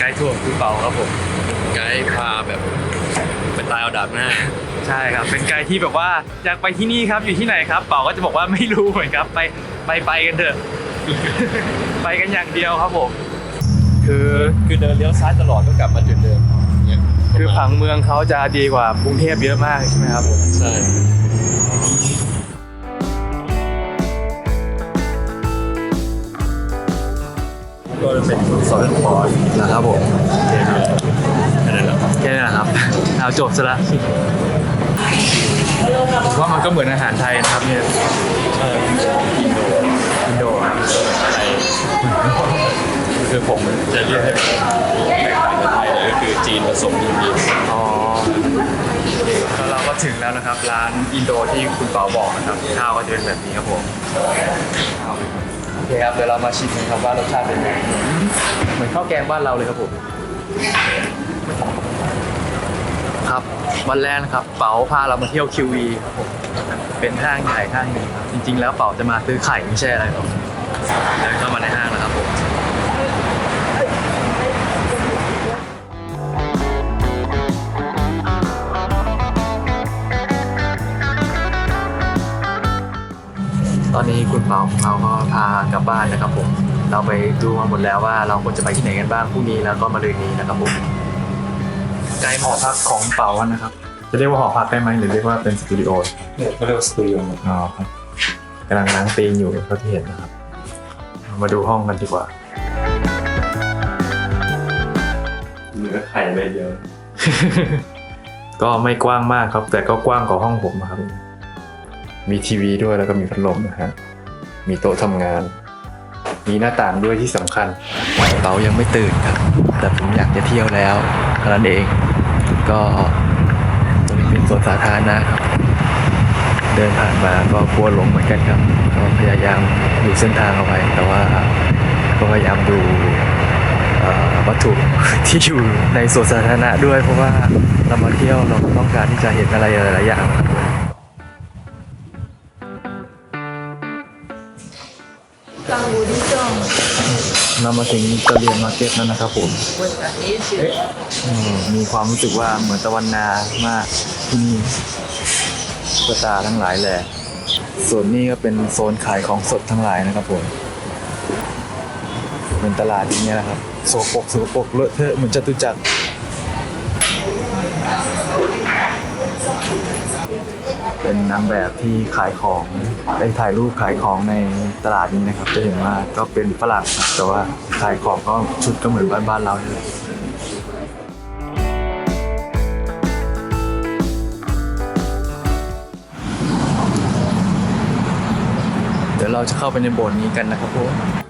เรามีไกด์ทัวร์ของคุณเปาครับผมไกด์พาแบบไปตายเอาดาบหน้า ใช่ครับ เป็นไกด์ที่แบบว่าอยากไปที่นี่ครับอยู่ที่ไหนครับเปาก็จะบอกว่าไม่รู้เหมือนครับไปไปไปกันเถอะ ไปกันอย่างเดียวครับผม คือคือเดินเลี้ยวซ้ายตลอดก็กลับมาจุดเดิมเนี่ยคือผังเมืองเขาจะดีกว่ากรุงเทพเยอะมากใช่ไหมครับผมใช่ ก็จะเป็นสอนปอยนะครับผมแค่นั้นแหละแค่นี้แหละครับเอาจบซะละผมว่ามันก็เหมือนอาหารไทยนะครับเนี่ยใช่อินโดอินโดอะไทยคือผมจะเรียกให้แตกต่างจากไทยเลยก็คือจีนผสมอินเดียอ๋อแล้วเราก็ถึงแล้วนะครับ ร้านอินโดที่คุณเปาบอกนะครับข้าวก็จะเป็นแบบนี้ครับผมโอเคครับเดี๋ยวเรามาชิมกันครับว่ารสชาติเป็นยังไงเหมือนข้าวแกงบ้านเราเลยครับผมครับวันแรกนะครับ เป๋าพาเรามาเที่ยวคิวีครับผมเป็นห้างใหญ่ห้างหนึ่งครับจริง ๆ แล้วเป๋าจะมาซื้อไข่ไม่ใช่อะไรหรอกเดินเข้ามาในห้างแล้วครับผม ตอนนี้คุณเป๋าของเราก็พากลับบ้านนะครับผม เราไปดูมาหมดแล้วว่าเราควรจะไปที่ไหนกันบ้างพรุ่งนี้แล้วก็มาลืนนี้นะครับผมใกล้หอพักของเป๋านะครับ จะเรียกว่าหอพักได้ไหมหรือเรียกว่าเป็นสตูดิโอเนี่ยเขาเรียกว่าสตูดิโออ๋อครับกำลังล้างตีนอยู่เท่าที่เห็นนะครับ มาดูห้องกันดีกว่าเหลือไข่ใบเดียวก็ไม่กว้างมากครับ แต่ก็กว้างกว่าห้องผมนะครับ มีทีวีด้วยแล้วก็มีพัดลมนะฮะ มีโต๊ะทำงาน มีหน้าต่างด้วยที่สำคัญ เตายังไม่ตื่นครับ แต่ผมอยากจะเที่ยวแล้วเท่านั้นเอง ก็ตรงนี้เป็นสวนสาธารณะครับ เดินผ่านมาก็กลัวหลงเหมือนกันครับก็พยายามดูเส้นทางเอาไว้ แต่ว่าก็พยายามดูวัตถุที่อยู่ในสวนสาธารณะด้วย เพราะว่าเรามาเที่ยวเราต้องการที่จะเห็นอะไรหลายๆอย่าง กังนำมาถึงตะเลียนมาเก็ตแล้วนะครับผมมีความรู้สึกว่าเหมือนตะวันนามากที่นี่ตุ๊ตาทั้งหลายแหละส่วนนี้ก็เป็นโซนขายของสดทั้งหลายนะครับผมเหมือนตลาดอย่างเงี้นะครับโสกปกโสกปกเลอะเทอะเหมือนจตุจักร เป็นนางแบบที่ขายของได้ถ่ายรูปขายของในตลาดนี้นะครับ จะเห็นว่าก็เป็นฝรั่งครับแต่ว่าขายของก็ชุดก็เหมือนบ้านบ้านเราเลยเดี๋ยวเราจะเข้าไปในโบสถ์นี้กันนะครับพวก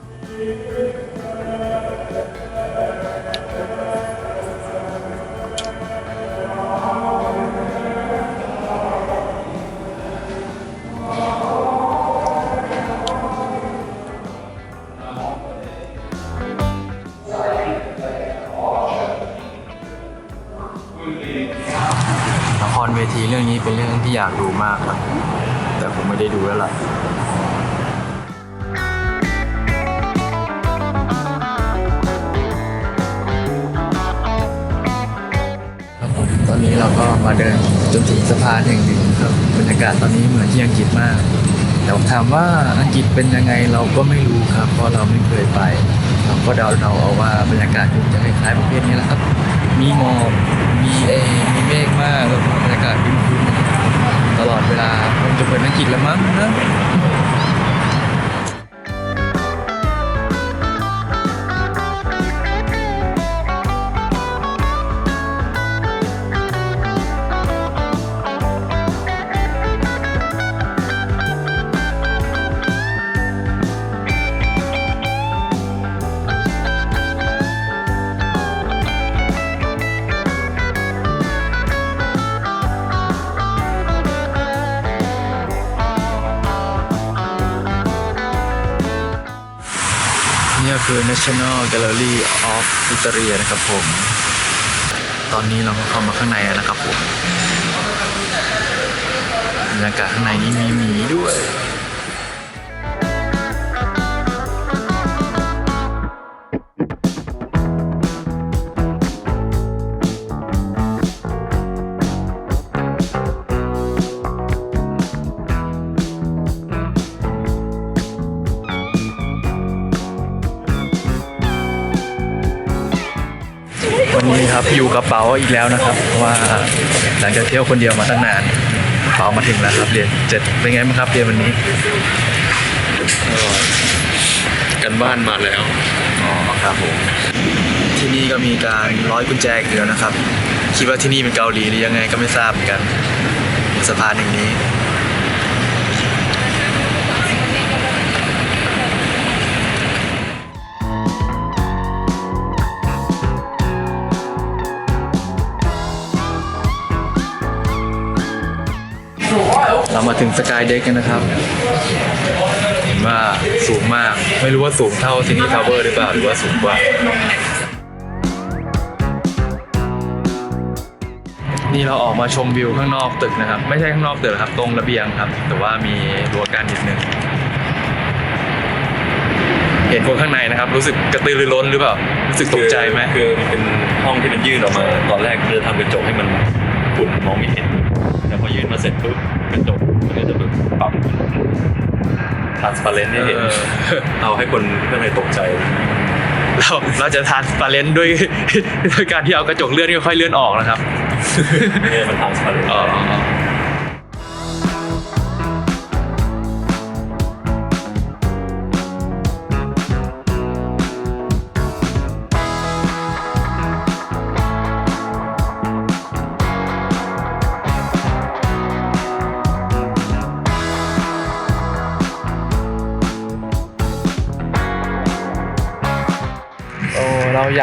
อยากดูมากครับแต่ผมไม่ได้ดูแล้วล่ะตอนนี้เราก็มาเดินจนถึงสะพานแห่งหนึ่งครับบรรยากาศตอนนี้เหมือนที่อังกฤษมาก แต่ผมถามว่าอังกฤษเป็นยังไงเราก็ไม่รู้ครับ เพราะเราไม่เคยไป เราก็เดาเดาเอาว่าบรรยากาศคงจะคล้ายๆประเภทนี้แหละครับ มีหมอกมีเอมีเมฆมากแล้วก็บรรยากาศครึ้มๆ ตลอดเวลาคงจะเป็นอังกฤษละมั้งนะ National Gallery of Italy นะครับผม ตอนนี้เราก็เข้ามาข้างในแล้วนะครับผมบรรยากาศข้างในนี้มีหมีด้วย ครับอยู่กับเป๋าอีกแล้วนะครับเพราะว่าหลังจากเที่ยวคนเดียวมาตั้งนานเป๋ามาถึงแล้วครับเรียนเจ็ดเป็นไงบ้างครับเรียนวันนี้กันบ้านมาแล้วอ๋อครับผมที่นี่ก็มีการร้อยกุญแจอีกแล้วนะครับ คิดว่าที่นี่เป็นเกาหลีหรือยังไงก็ไม่ทราบเหมือนกันสะพานแห่งนี้ เรามาถึงสกายเด็กกันนะครับ เห็นว่าสูงมาก ไม่รู้ว่าสูงเท่าซินี่ทาวเวอร์หรือเปล่า หรือว่าสูงกว่า นี่เราออกมาชมวิวข้างนอกตึกนะครับ ไม่ใช่ข้างนอกตึกครับ ตรงระเบียงครับ แต่ว่ามีรั้วกั้นนิดนึง เห็นคนข้างในนะครับ รู้สึกกระตือรือร้นหรือเปล่า รู้สึกตกใจไหมคือมันเป็นห้องที่มันยื่นออกมา ตอนแรกเพื่อทำกระจกให้มันฝุ่นมองไม่เห็น แต่พอยื่นมาเสร็จปุ๊บ กระจกมันก็จะแบบปรับทานสปาเลนให้เห็นเออเอาให้คนข้างในตกใจ เราเราจะทานปาเลนด้วยด้วยการที่เอากระจกเลื่อนค่อยๆเลื่อนออกนะครับเนี่ยมันทานสปาเลน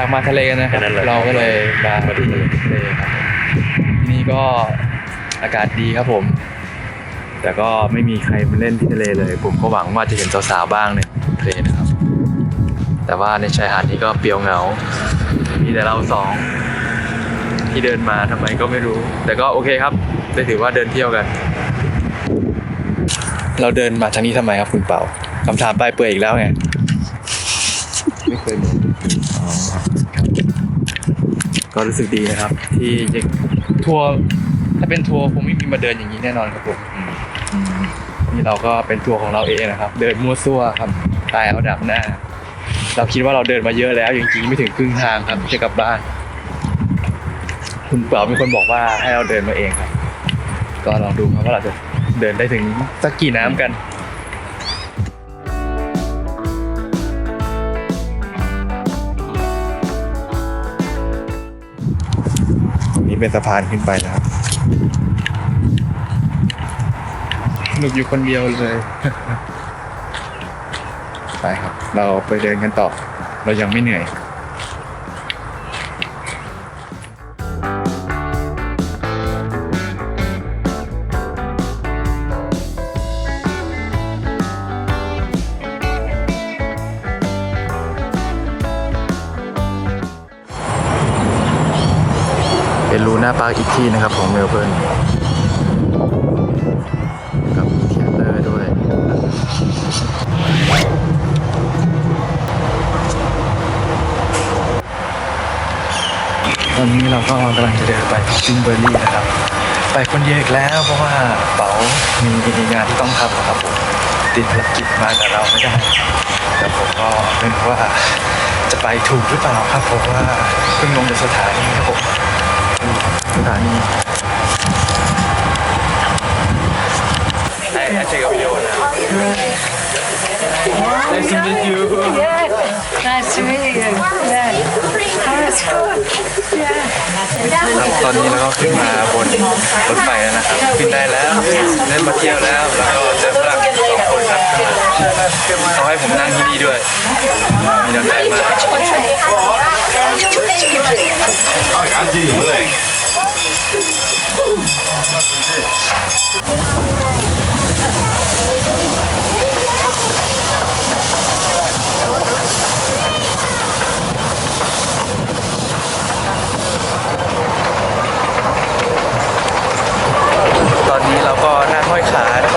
าอยากมาทะเลกันนะครับเราก็เลยมามาที่ทะเลครับที่นี่ก็อากาศดีครับผม แต่ก็ไม่มีใครมาเล่นที่ทะเลเลย ผมก็หวังว่าจะเห็นสาวๆบ้างในทะเลนะครับ แต่ว่าในชายหาดนี้ก็เปลี่ยวเหงา มีแต่เราสองที่เดินมาทำไมก็ไม่รู้ แต่ก็โอเคครับได้ถือว่าเดินเที่ยวกัน เราเดินมาทางนี้ทำไมครับคุณเป่าคำถามปลายเปื่อยอีกแล้วไง ไม่เคยมีอ๋อครับ ก็รู้สึกดีนะครับ ที่ยังทัวร์ถ้าเป็นทัวร์คงไม่มีมาเดินอย่างนี้แน่นอนครับผมอืมนี่เราก็เป็นทัวร์ของเราเองนะครับ เดินมั่วซั่วครับตายเอาดับหน้า เราคิดว่าเราเดินมาเยอะแล้วจริงๆไม่ถึงครึ่งทางครับจะกลับบ้าน คุณเป๋าเป็นคนบอกว่าให้เราเดินมาเองครับ ก็ลองดูครับว่าเราจะเดินได้ถึงสักกี่น้ำกัน นี้เป็นสะพานขึ้นไปนะครับสนุกอยู่คนเดียวเลย ไปครับ เราไปเดินกันต่อ เรายังไม่เหนื่อย นลูน่าปาร์คอีกที่นะครับของเมลเบิร์นกับมีเทยเตอร์ด้วยตอนนี้เราก็กำลังจะเดินไปซิงเบอร์รี่นะครับ ไปคนเดียวอีกแล้วเพราะว่าเป๋ามีงานที่ต้องทำครับผมติดภารกิจมาแต่เราไม่ได้แต่ผมก็ไม่รู้ว่าจะไปถูกหรือเปล่าครับเพราะว่าเพิ่งลงจากสถานีครับผม สถานีไอ้ไอ้เจ๊กับวิดีโอนะ Nice to meet you Yes, nice to meet you. Yeah. Oh, that's good. Yeah. ครับตอนนี้เราก็ขึ้นมาบนรถไฟแล้วนะครับ ขึ้นได้แล้วเล่นมาเที่ยวแล้ว แล้วก็เจอฝรั่งสองคนครับเขาให้ผมนั่งที่นี่ด้วย มีน้ำใจมาก ตอนนี้เราก็นั่งห้อยขานะครับ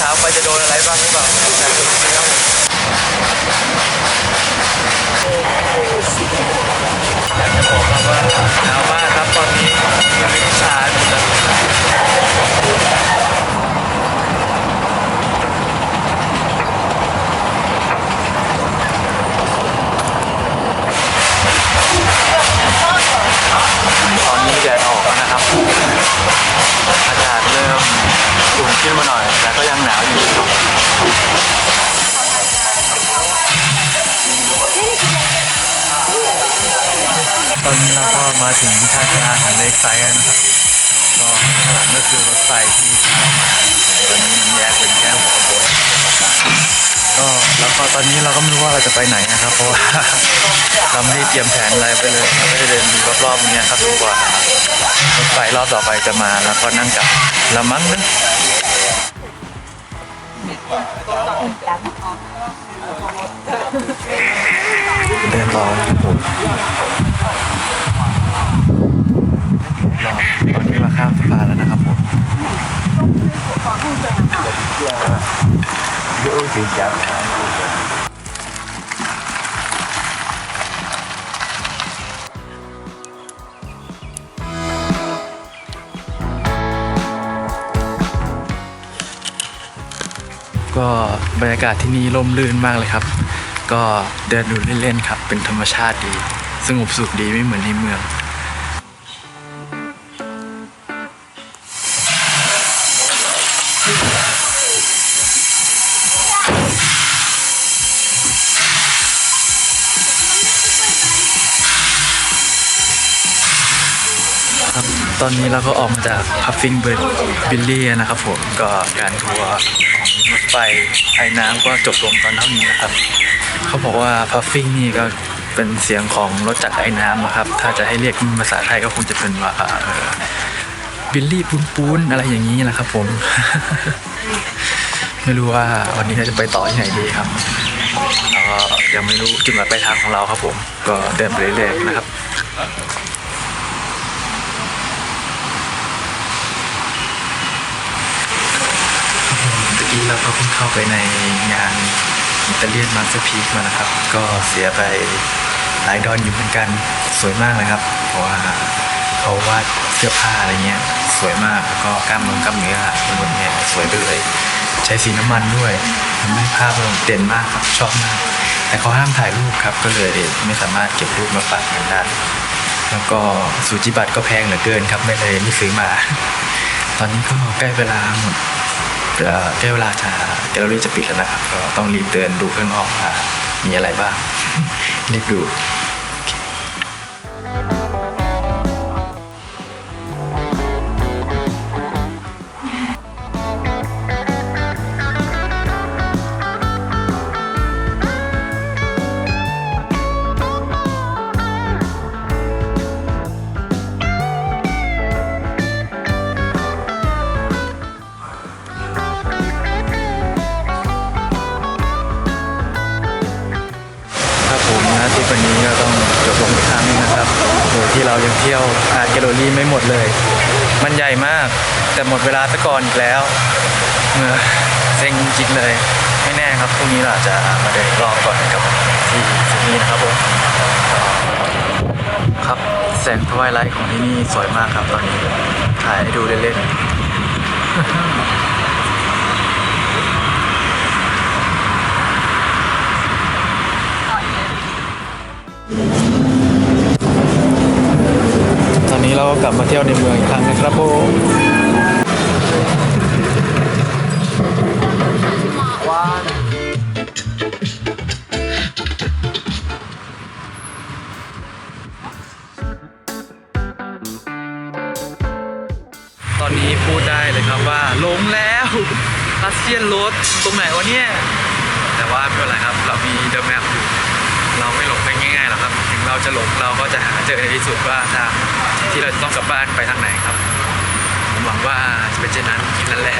ขาไปจะโดนอะไรบ้างหรือเปล่าแต่ดูสิครับอยากจะบอกครับว่าหนาวมากครับตอนนี้ยังไม่ชาดูเลยตอนนี้แดดออกแล้วนะครับ อากาศเริ่มอุ่นขึ้นมาหน่อย อนนี้เราก็มาถึงท่าชนะของเลกไซด์แล้วนะครับ ก็ข้างหลังก็คือรถไฟที่พามาตอนนี้มันแยกเป็นแค่หัวขบวนก็แล้วก็ตอนนี้เราก็ไม่รู้ว่าเราจะไปไหนนะครับ เพราะว่าเราไม่ได้เตรียมแผนอะไรไปเลยไม่ได้เดินดูรอบๆอย่างเงี้ยครับจนกว่ารถไฟรอบต่อไปจะมาแล้วก็นั่งกลับละมั้งนะ เดินต่อครับผมรอตอนนี้มาข้ามสะพานแล้วนะครับผมเยอะจริงจัง ก็บรรยากาศที่นี่ร่มรื่นมากเลยครับ ก็เดินดูเล่นๆครับ เป็นธรรมชาติดี สงบสุขดีไม่เหมือนในเมืองครับตอนนี้เราก็ออกมาจาก Puffing Billy นะครับผมก็การทัวร์ ไฟไอ้น้ำก็จบลงตอนเท่านี้นะครับ เขาบอกว่า Puffing นี่ก็เป็นเสียงของรถจักรไอ้น้ำนะครับ ถ้าจะให้เรียกภาษาไทยก็คงจะเป็นว่าบิลลี่ปูนปูนอะไรอย่างนี้นะครับผม ไม่รู้ว่าวันนี้เราจะไปต่อที่ไหนดีครับแล้วก็ยังไม่รู้จุดหมายปลายทางของเราครับผม ก็เดินไปเรื่อยๆนะครับี้เราก็เพิ่งเข้าไปในงานอิตาเลียนมาสเตอร์พีมานะครับ ก็เสียไปหลายดอนอยู่เหมือนกันสวยมากเลยครับ เพราะว่าเขาวาดเสื้อผ้าอะไรเงี้ย สวยมากแล้วก็กล้ามเนื้อกล้ามเนื้อทั้งหมดเนี่ยสวยไปเลยใช้สีน้ำมันด้วยทำให้ภาพมันเด่นมากครับชอบมาก แต่เขาห้ามถ่ายรูปครับก็เลยไม่สามารถเก็บรูปมาฝากกันได้แล้วก็สูจิบัตรก็แพงเหลือเกินครับไม่เลยไม่ซื้อมา ตอนนี้ก็ใกล้เวลาหมด ใกล้เวลาจะแกลเลอรี่จะปิดแล้วนะครับก็ต้องรีบเดินดูข้างนอกว่ามีอะไรบ้างรีบดู นี้ก็ต้องจบลงอีกครั้งหนึงนะครับโดยที่เรายังเที่ยวอาร์ตแกลเลอรี่ไม่หมดเลย มันใหญ่มากแต่หมดเวลาซะก่อนอีกแล้วเออเซ็งจริงเลยไม่แน่ครับพรุ่งนี้เราอาจจะมาเดินอีกรอบก่อนกับที่ที่นี่นะครับผมครับแสงทวายไลท์ของที่นี่สวยมากครับตอนนี้ถ่ายให้ดูเล่นๆ ตอนนี้เราก็กลับมาเที่ยวในเมืองอีกครั้งนะครับผมตอนนี้พูดได้เลยครับว่าลงแล้วรัสเซียนรถตรงไหนวะเนี่ย แต่ว่าไม่เป็นไรครับ เรามีเดอะแมป จะหลงเราก็จะหาเจอในที่สุดว่าทางที่เราจะต้องกลับบ้านไปทางไหนครับผมหวังว่าจะเป็นเช่นนั้นนั่นแหละ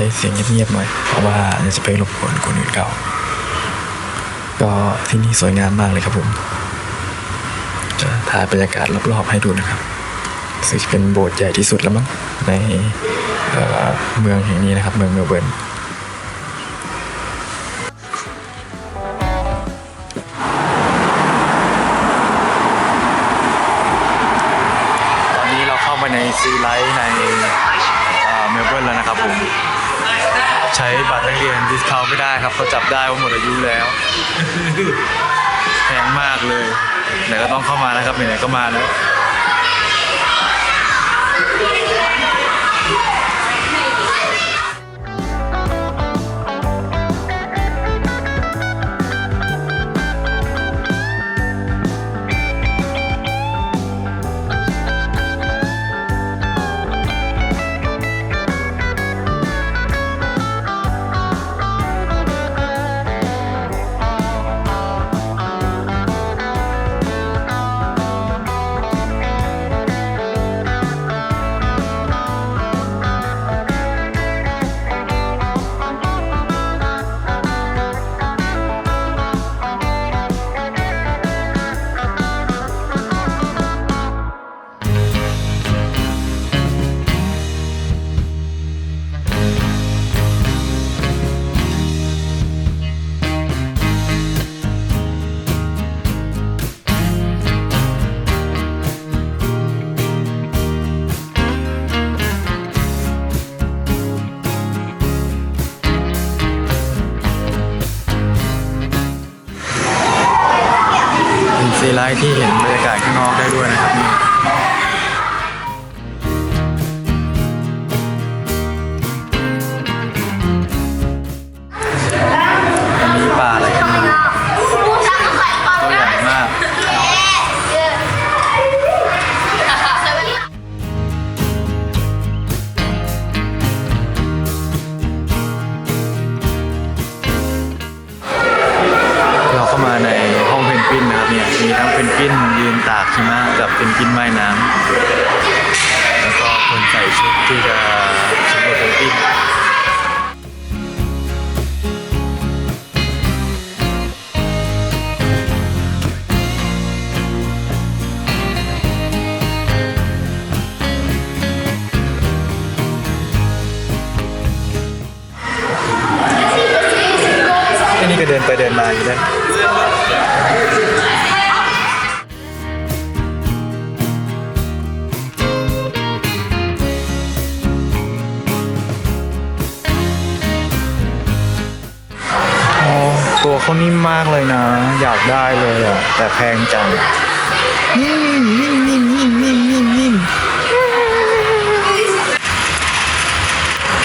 ช้เสียงเงียบๆหน่อย เพราะว่าจะไปรบกวนคนอื่นเก่าก็ที่นี่สวยงามมากเลยครับผม จะถ่ายบรรยากาศรอบๆให้ดูนะครับซึ่งเป็นโบสถ์ใหญ่ที่สุดแล้วมั้งในเเมืองแห่งนี้นะครับ เมืองเมลเบิร์นตอนนี้เราเข้ามาในซีไลท์ใน ช้บัตรนักเรียนดิสคาวไม่ได้ครับเขาจับได้ว่าหมดอายุแล้วแพงมากเลยไหนก็ต้องเข้ามานะครับไหนๆก็มาแล้ว ท์ที่เห็นบรรยากาศข้างนอกได้ด้วยนะครับ เพนกินว่ายน้ำแล้วก็คนใส่ชุดที่จะสำรวจเพนกวินอ้นี่ก็เดินไปเดินมาอยู่ได้ เขานิ่มมากเลยนะ อยากได้เลยอะ แต่แพงจังนิ่มนิ่มนิ่มนิ่มนิ่มนิ่มนิ่ม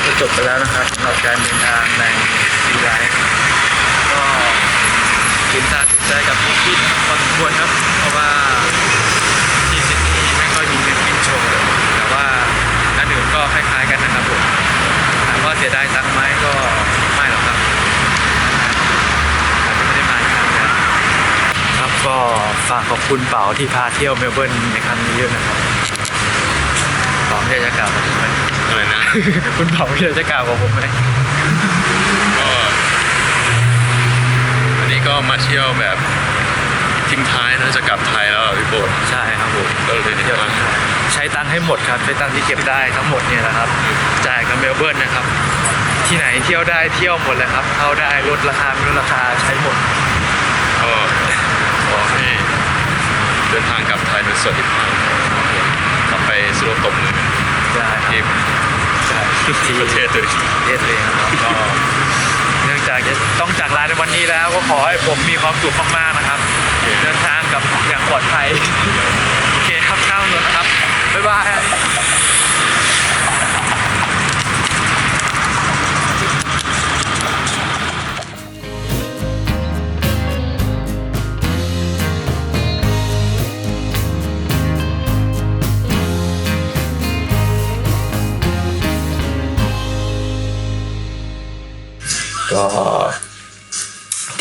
ก็จบไปแล้วนะครับสำหรับการเดินทางในซีไลท์ก็กินตาตื่นใจกับพิกินพอสมควรครับ เพราะว่าที่ซิดนีย์ไม่ค่อยมีเพนกวินโชว์แต่ว่าอันอื่นก็คล้ายๆกันนะครับผมถามว่าเสียดายตังค์ไหมก็ไม่หรอกครับ อาจจะไม่ได้มาอีกครั้งแล้วครับ ก็ฝากขอบคุณเป๋าที่พาเที่ยวเมลเบิร์นในครั้งนี้ด้วยนะครับเป๋าอยากจะกล่าวกับผมไหมอะไรนะ คุณเป๋าอยากจะกล่าวกับผมไหมก็วันนี้ก็มาเที่ยวแบบทิ้งท้ายนะจะกลับไทยแล้วอะพี่โบดใช่ครับผม ก็เลยเที่ยวมาใช้ตังค์ให้หมดครับใช้ตังค์ที่เก็บได้ทั้งหมดเนี่ยนะครับ จ่ายกับเมลเบิร์นนะครับ ที่ไหนเที่ยวได้เที่ยวหมดเลยครับ เข้าได้ลดราคาไม่ลดราคาใช้หมด ก็ขอให้เดินทางกลับไทยโดยสวัสดิภาพกลับไปสู่ตบมือได้คที่รับใช่ที่ประเทศเลยประเทศเลยนะครับก็เนื่องจากจะต้องจากลาในวันนี้แล้วก็ขอให้ผมมีความสุขมากๆนะครับ เดินทางกับอย่าง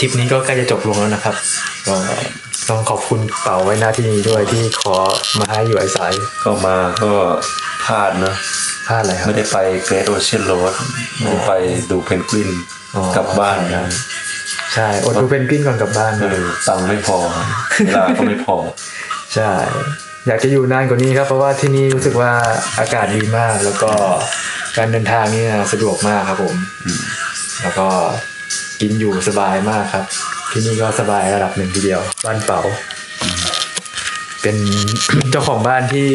ทริปนี้ก็ใกล้จะจบลงแล้วนะครับก็ต้องขอบคุณเป๋าไว้หน้าที่นี้ด้วยที่ขอมาให้อยู่อาศัยก็มาก็พลาดนะพลาดอะไรครับไม่ได้ไปเกร t โอเชียนโรดไม่ได้ไปดูเพนกวินอ๋อกลับบ้านนะใช่อดดูเพนกวินก่อนกลับบ้านเอนะอตังค์ไม่พอเวลาก็ไม่พอ ใช่ อยากจะอยู่นานกว่านี้ครับ เพราะว่าที่นี่รู้สึกว่าอากาศดีมาก แล้วก็การเดินทางนี่สะดวกมากครับผมอืมแล้วก็ กินอยู่สบายมากครับ ที่นี่ก็สบายระดับหนึ่งทีเดียว บ้านเป๋า เป็นเจ้าของบ้านที่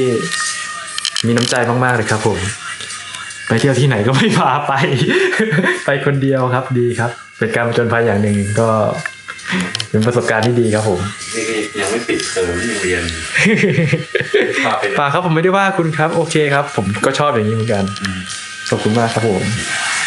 มีน้ำใจมากๆเลยครับ ผม ไปเที่ยวที่ไหนก็ไม่พาไป ไปคนเดียวครับดีครับ เป็นการผจญภัยอย่างหนึ่งก็เป็นประสบการณ์ที่ดีครับผม นี่ก็ยังไม่ปิดเทอมที่ยังเรียนพาไปป่าครับผมไม่ได้ว่าคุณครับ โอเคครับ ผมก็ชอบอย่างนี้เหมือนกันอืมขอบคุณมากครับผมค